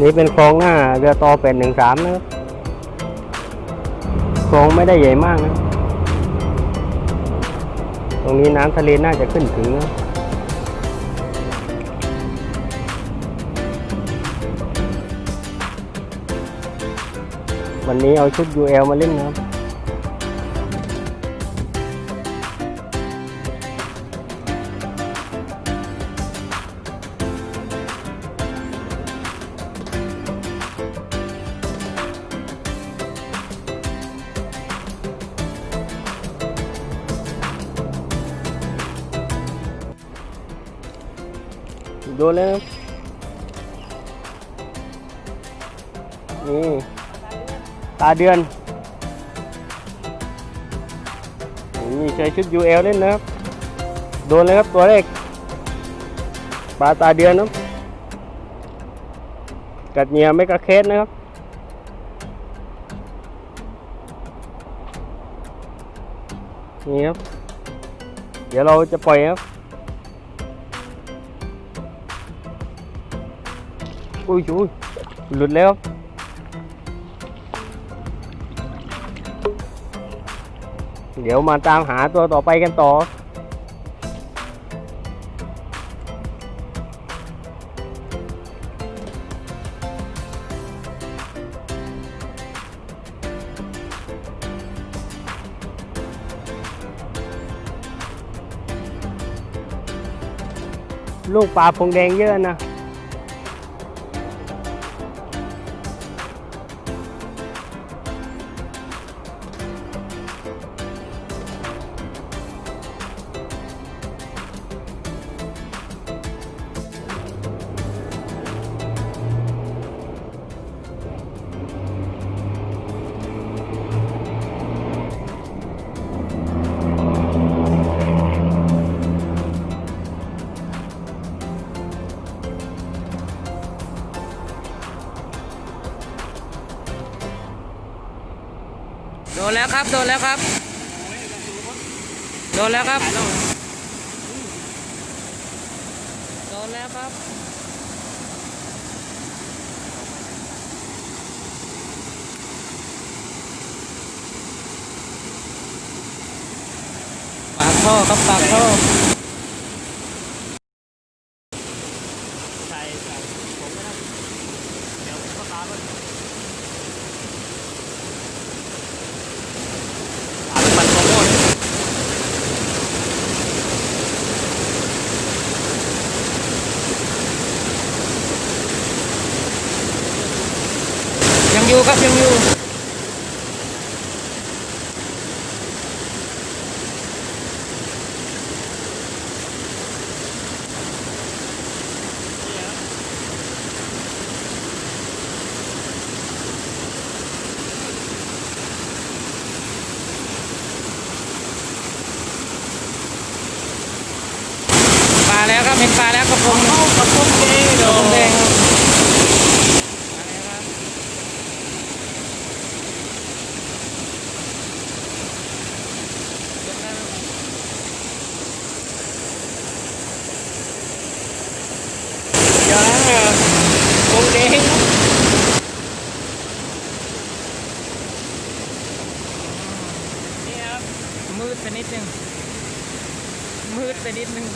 นี่เป็นคลองหน้าเรือต่อเป็นหนึ่งสามนะครับคลองไม่ได้ใหญ่มากนะ ตรงนี้น้ำทะเลน่าจะขึ้นถึงนะวันนี้เอาชุด UL มาเล่นนะครับ โดนแล้วนี่ตาเดือนนี่ใช้ชุด UL เล่นนะครับ โดนเลยครับตัวแรกปลาตาเดือนนะครับกัดเหนียไม่กระเคสนะครับนี่ครับ เดี๋ยวเราจะปล่อยครับ อุ้ยอุ้ยหลุดแล้วเดี๋ยวมาตามหาตัวต่อไปกันต่อ ลูกปลาพงแดงเยอะนะ โดนแล้วครับ โดนแล้วครับ โดนแล้วครับ โดนแล้วครับปากท่อครับปากท่อ ใช่ครับผมไม่ได้เดี๋ยวพ่อตาก็อาเป็นมันโปรโมท ยัง อยู่ครับยังอยู่ปลาแล้วครับเห็นปลาแล้วกระพงกระพุ้งเด้ กระพงแดงครับ เดี๋ยวนะพ งแดงนี่ครับมืดไปนิดนึง มืดไปนิดนึง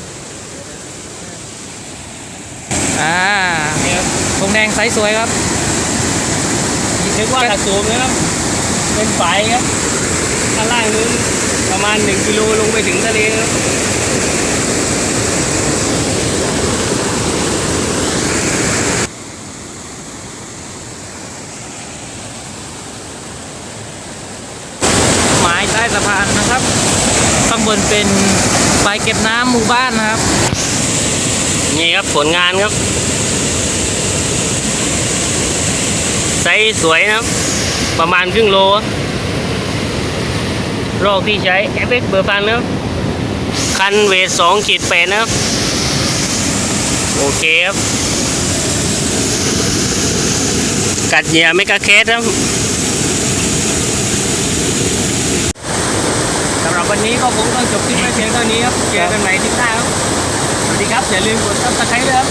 อ่าเนี่ยครับธงแดงไซส์สวยครับนึกว่าถักสูงนะครับ เป็นฝายครับข้างล่างนึงประมาณ 1 กิโลลงไปถึงทะเลครับ หมายใต้สะพานนะครับข้างบนเป็นไฟเก็บน้ำหมู่บ้านนะครับ นี่ครับผลงานครับไซส์สวยนะครับ ประมาณครึ่งโลครับโรคที่ใช้ FX เบอร์ฟันนะครับ คันเวทสองขีดแปดนะครับ โอเคครับ กัดเหยื่อไม่กระเคสครับ สำหรับวั นี้ก็ผมต้องจบคลิปไว้เพียงเท่านี้ครับเจอกันใหม่ที่หน้าครับ สวัสดีครับ อย่าลืมกดซับสไครต์ด้วยครับ